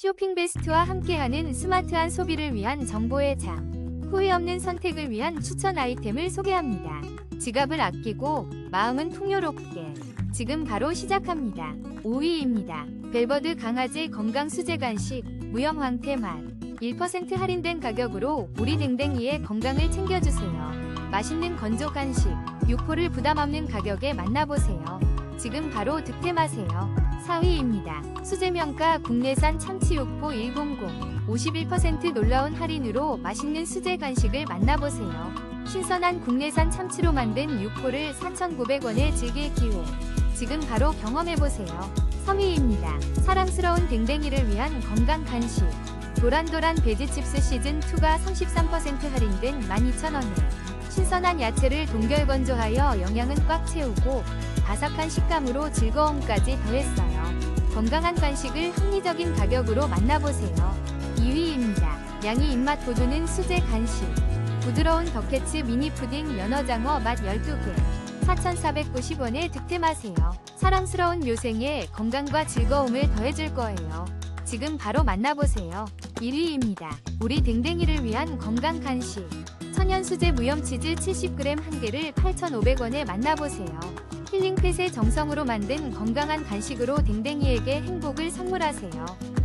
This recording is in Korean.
쇼핑 베스트와 함께하는 스마트한 소비를 위한 정보의 장. 후회 없는 선택을 위한 추천 아이템을 소개합니다. 지갑을 아끼고 마음은 풍요롭게. 지금 바로 시작합니다. 5위입니다. 벨버드 강아지 건강 수제 간식 무염 황태 맛. 1% 할인된 가격으로 우리 댕댕이의 건강을 챙겨주세요. 맛있는 건조 간식, 육포를 부담 없는 가격에 만나보세요. 지금 바로 득템하세요. 4위입니다. 수제명가 국내산 참치 육포 100. 51% 놀라운 할인으로 맛있는 수제 간식을 만나보세요. 신선한 국내산 참치로 만든 육포를 4,900원에 즐길 기회. 지금 바로 경험해보세요. 3위입니다. 사랑스러운 댕댕이를 위한 건강 간식. 도란도란 베지칩스 시즌2가 33% 할인된 12,000원에 신선한 야채를 동결 건조하여 영양은 꽉 채우고 바삭한 식감으로 즐거움까지 더했어요. 건강한 간식을 합리적인 가격으로 만나보세요. 2위입니다. 양이 입맛 돋우는 수제 간식. 부드러운 더캐츠 미니 푸딩 연어장어 맛 12개. 4,490원에 득템하세요. 사랑스러운 묘생에 건강과 즐거움을 더해줄 거예요. 지금 바로 만나보세요. 1위입니다. 우리 댕댕이를 위한 건강 간식. 천연 수제 무염 치즈 70g 한 개를 8,500원에 만나보세요. 힐링팻의 정성으로 만든 건강한 간식으로 댕댕이에게 행복을 선물하세요.